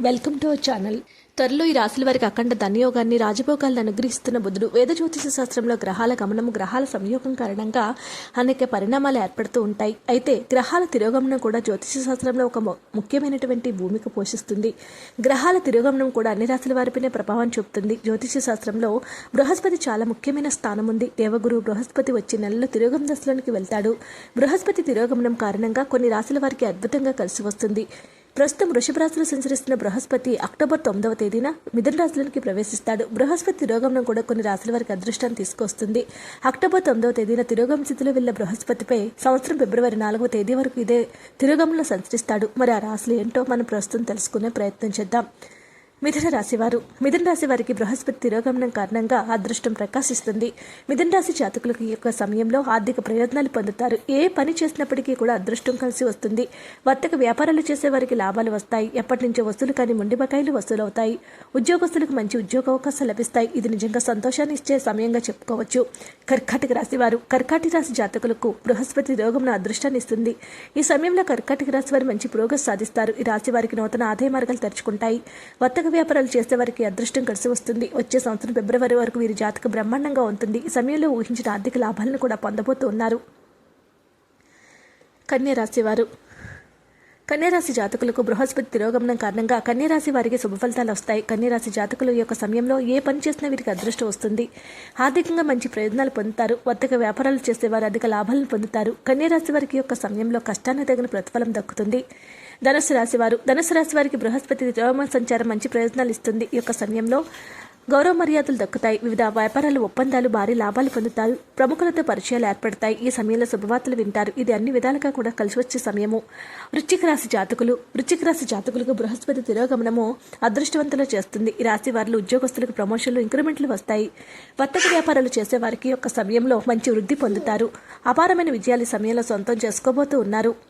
Welcome to our channel. త్వరలో ఈ రాశుల వారికి అఖండ ధన్యోగాన్ని రాజభోగాలను అనుగ్రహిస్తున్న బుధుడు వేద జ్యోతిష శాస్త్రంలో గ్రహాల గమనము గ్రహాల సంయోగం కారణంగా అనేక పరిణామాలు ఏర్పడుతూ ఉంటాయి. అయితే గ్రహాల తిరోగమనం కూడా జ్యోతిష శాస్త్రంలో ఒక ము- ముఖ్యమైనటువంటి భూమిక పోషిస్తుంది. గ్రహాల తిరోగమనం కూడా అన్ని రాశుల వారిపైనే ప్రభావం చూపుతుంది. జ్యోతిష శాస్త్రంలో బృహస్పతి చాలా ముఖ్యమైన స్థానం ఉంది దేవగురు బృహస్పతి వచ్చి నెలలో తిరోగమన దశలోనికి వెళ్తాడు. బృహస్పతి తిరోగమనం కారణంగా కొన్ని రాశుల వారికి అద్భుతంగా కలిసి వస్తుంది. ప్రస్తుతం వృషభరాశిలో సంచరిస్తున్న బృహస్పతి అక్టోబర్ తొమ్మిదవ తేదీన మిథున రాశులకి ప్రవేశిస్తాడు. బృహస్పతి తిరోగమనం కూడా కొన్ని రాశుల వారికి అదృష్టాన్ని తీసుకొస్తుంది. అక్టోబర్ తొమ్మిదవ తేదీన తిరోగమ స్థితిలో వెళ్ళిన బృహస్పతిపై సంవత్సరం ఫిబ్రవరి నాలుగవ తేదీ వరకు ఇదే తిరోగమనంలో సంచరిస్తాడు. మరి ఆ రాశులు ఏంటో మనం ప్రస్తుతం తెలుసుకునే ప్రయత్నం చేద్దాం. మిథున రాశివారు. మిథున రాశి వారికి బృహస్పతి తిరోగమనం కారణంగా అదృష్టం ప్రకాశిస్తుంది. మిథున రాశి జాతకులకు ఈ యొక్క సమయంలో ఆర్థిక ప్రయోజనాలు పొందుతారు. ఏ పని చేసినప్పటికీ కూడా అదృష్టం కలిసి వస్తుంది. వర్తక వ్యాపారాలు చేసే వారికి లాభాలు వస్తాయి. ఎప్పటి నుంచో వస్తువులు కానీ ముండి బకాయిలు వసూలవుతాయి. ఉద్యోగస్తులకు మంచి ఉద్యోగ అవకాశాలు లభిస్తాయి. ఇది నిజంగా సంతోషాన్ని ఇచ్చే సమయంగా చెప్పుకోవచ్చు. కర్కాటక రాశి వారు కర్కాటక రాశి జాతకులకు బృహస్పతి రోగంను అదృష్టాన్ని ఇస్తుంది. ఈ సమయంలో కర్కాటక రాశి వారు మంచి పురోగతి సాధిస్తారు. ఈ రాశి వారికి నూతన ఆదాయ మార్గాలు తెరుచుకుంటాయి. వర్తక వ్యాపారాలు చేసే వారికి అదృష్టం కలిసి వస్తుంది. వచ్చే సంవత్సరం ఫిబ్రవరి వరకు వీరి జాతక బ్రహ్మాండంగా ఉంటుంది. ఈ సమయంలో ఊహించిన ఆర్థిక లాభాలను కూడా పొందబోతూ ఉన్నారు కన్యరాశి వారు. జాతకులకు బృహస్పతి తిరోగమనం కారణంగా కన్యరాశి వారికి శుభఫలితాలు వస్తాయి. కన్యరాశి జాతకుల యొక్క సమయంలో ఏ పని చేసినా వీరికి అదృష్టం వస్తుంది. ఆర్థికంగా మంచి ప్రయోజనాలు పొందుతారు. వర్తక వ్యాపారాలు చేసేవారు అధిక లాభాలను పొందుతారు. కన్యరాశి వారికి యొక్క సమయంలో కష్టాన్ని తగిన ప్రతిఫలం దక్కుతుంది. ధనుసు రాశి వారు ధనుసు రాశి వారికి బృహస్పతి రోమ సంచారం మంచి ప్రయోజనాలు ఇస్తుంది. ఈ యొక్క సమయంలో గౌరవ మర్యాదలు దక్కుతాయి. వివిధ వ్యాపారాలు ఒప్పందాలు భారీ లాభాలు పొందుతారు. ప్రముఖులతో పరిచయాలు ఏర్పడతాయి. ఈ సమయంలో శుభవార్తలు వింటారు. ఇది అన్ని విధాలుగా కూడా కలిసి వచ్చే సమయము. వృశ్చిక రాశి జాతకులు. వృశ్చిక రాశి జాతకులకు బృహస్పతి తిరోగమనము అదృష్టవంతులు చేస్తుంది. ఈ రాశి వారిలో ఉద్యోగస్తులకు ప్రమోషన్లు ఇంక్రిమెంట్లు వస్తాయి. వర్తక వ్యాపారాలు చేసే వారికి యొక్క సమయంలో మంచి వృద్ధి పొందుతారు. అపారమైన విజయాలు సమయంలో సొంతం చేసుకోబోతూ ఉన్నారు.